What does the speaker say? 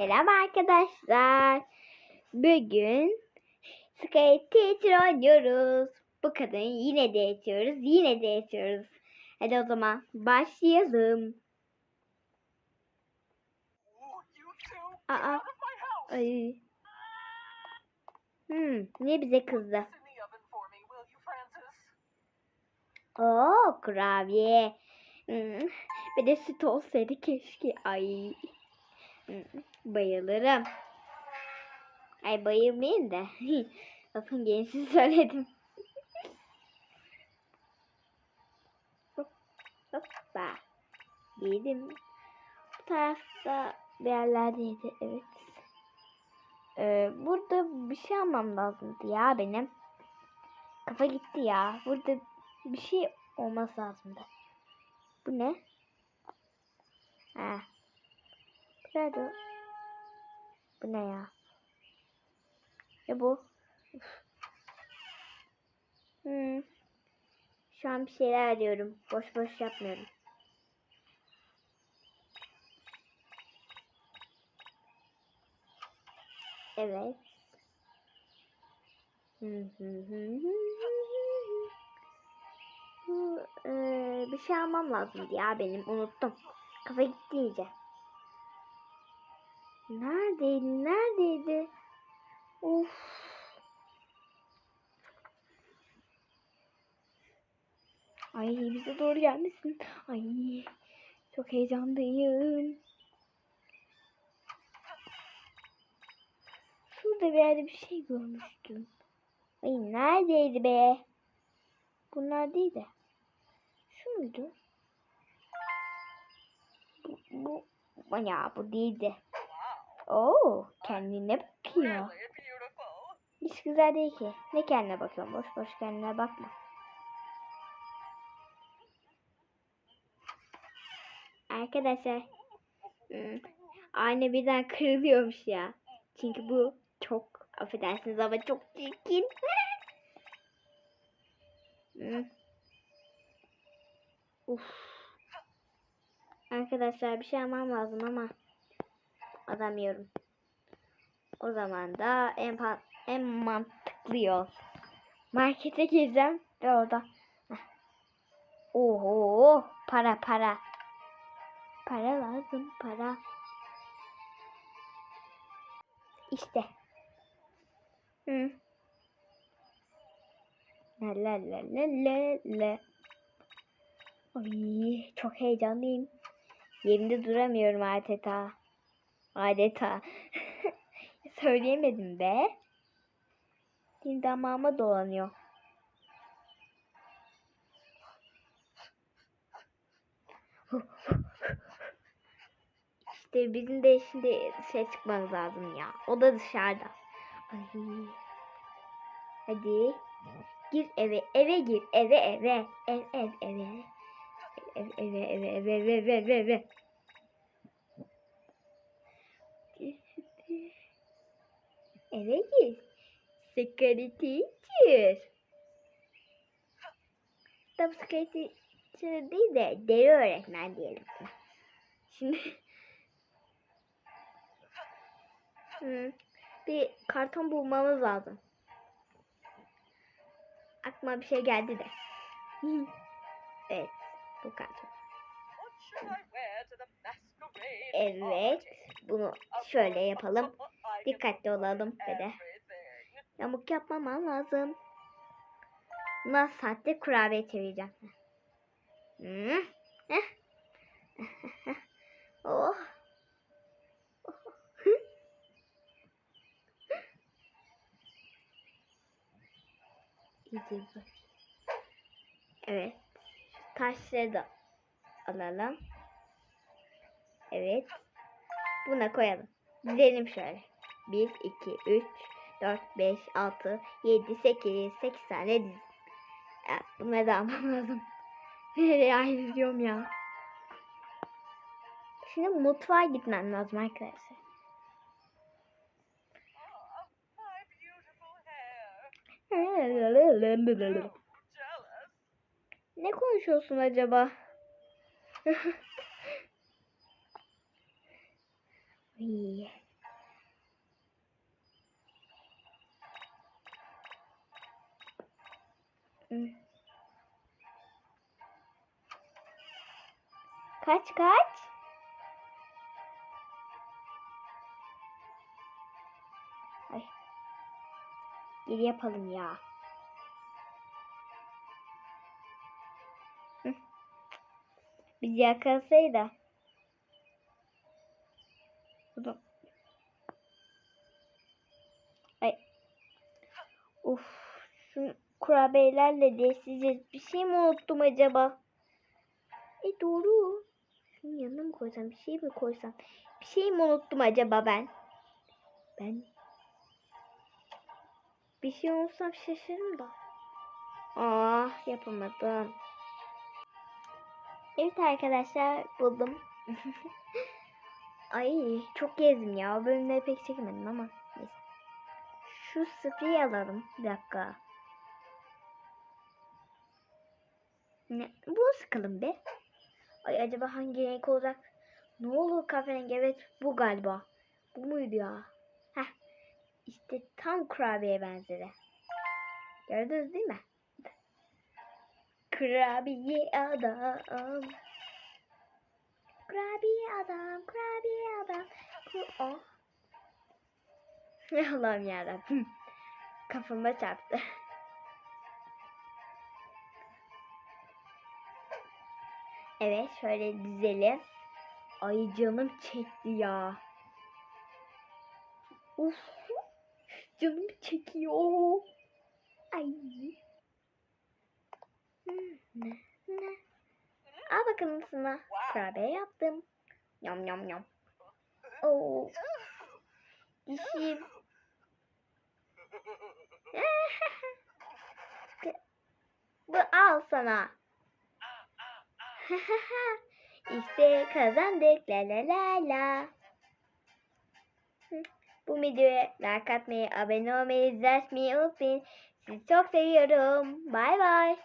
Selam arkadaşlar. Bugün Skate Teacher oynuyoruz. Bu kadın yine de yetiyoruz. Yine de yetiyoruz. Hadi o zaman başlayalım. Aa. Ay. Hmm, niye bize kızdı? Oo, kurabiye. Hmm, bir de süt olsaydı keşke. Ay. Bayılırım. Ay bayılmayayım da. Lafın gençsi söyledim. Hop, hoppa. Yedim. Bu tarafta bir yerlerdeydi. Evet. Ee, burada bir şey almam lazımdı ya benim. Kafa gitti ya. Burada bir şey olması lazımdı. Bu ne? Ha. Nerede? o? Bu ne ya? Ne bu? Üf. Hmm. Şu an bir şeyler arıyorum. Boş boş yapmıyorum. Evet. Bu, eee, bir şey almam lazımdı ya benim unuttum. Kafa gitti iyice. Neredeydi? Neredeydi? Of. Ay bize doğru gelmesin. Ay çok heyecanlıyım. Şurada bir yerde bir şey görmüştüm. Ay neredeydi be? Bunlar değil de. Şu muydu? Bu, bu, ya bu değildi. Oo, kendine bakıyor. Hiç güzel değil ki. Ne kendine bakıyorsun? Boş boş kendine bakma. Arkadaşlar. hmm, Ayna birden kırılıyormuş ya. Çünkü bu çok affedersiniz ama çok çirkin. Uf. Arkadaşlar bir şey almam lazım ama alamıyorum. O zaman da en en mantıklı yol. Markete gireceğim ve orada Heh. Oho para para. Para lazım para. İşte. Hı. La la la la la la. Ay çok heyecanlıyım. Yerimde duramıyorum adeta. Adeta. Söyleyemedim be. Dil damağıma dolanıyor. İşte bizim de şimdi şey çıkmamız lazım ya. O da dışarıda. Ay. Hadi. Gir eve, eve gir, eve eve, ev ev eve. Ev eve eve eve eve eve eve eve. Gir. Security teacher. Tabii security teacher değil de deri öğretmen diyelim. Şimdi Hmm, bir karton bulmamız lazım. Aklıma bir şey geldi de. evet, bu karton. Evet, bunu şöyle yapalım. Dikkatli olalım ve de. everything. Yamuk yapmamam lazım. Buna sahte kurabiye çevireceğim. Hmm. Heh. oh. İyice. Evet. Taşları da alalım. Evet. Buna koyalım. Dizelim şöyle. 1, 2, 3, 4, 5, 6, 7, 8, 8 tane diz. Evet, bunları da almam lazım. Nereye ayrılıyorum ya? Şimdi mutfağa gitmem lazım arkadaşlar. Ne konuşuyorsun acaba? Ay, Kaç kaç? Ay. Geri yapalım ya. Hı. Biz yakalasaydı. Bunu. Ay. Uf. Şu kurabiyelerle size bir şey mi unuttum acaba? E doğru. Şunun yanına mı koysam? Bir şey mi koysam? Bir şey mi unuttum acaba ben? Ben bir şey unutsam şaşırırım da. Ah yapamadım. Evet arkadaşlar buldum. Ay çok gezdim ya. O bölümleri pek çekemedim ama neyse. Şu spreyi alalım. Bir dakika. Ne? Bunu sıkalım be. Ay acaba hangi renk olacak? Ne olur kahverengi? Evet bu galiba. Bu muydu ya? Heh. İşte tam kurabiye benzeri. Gördünüz değil mi? Kurabiye adam. Kurabiye adam, kurabiye adam. Ku oh. Allah'ım yarabbim. Kafama çarptı. Evet şöyle dizelim. Ay canım çekti ya. Uf. Canım çekiyor. Ay. Al bakalım sana. Kurabiye yaptım. Yam yam yam. Oo. Dişim. Bu al sana. işte kazandık la la la la. Bu videoya like atmayı, abone olmayı, izlemeyi unutmayın. Sizi çok seviyorum. Bay bay.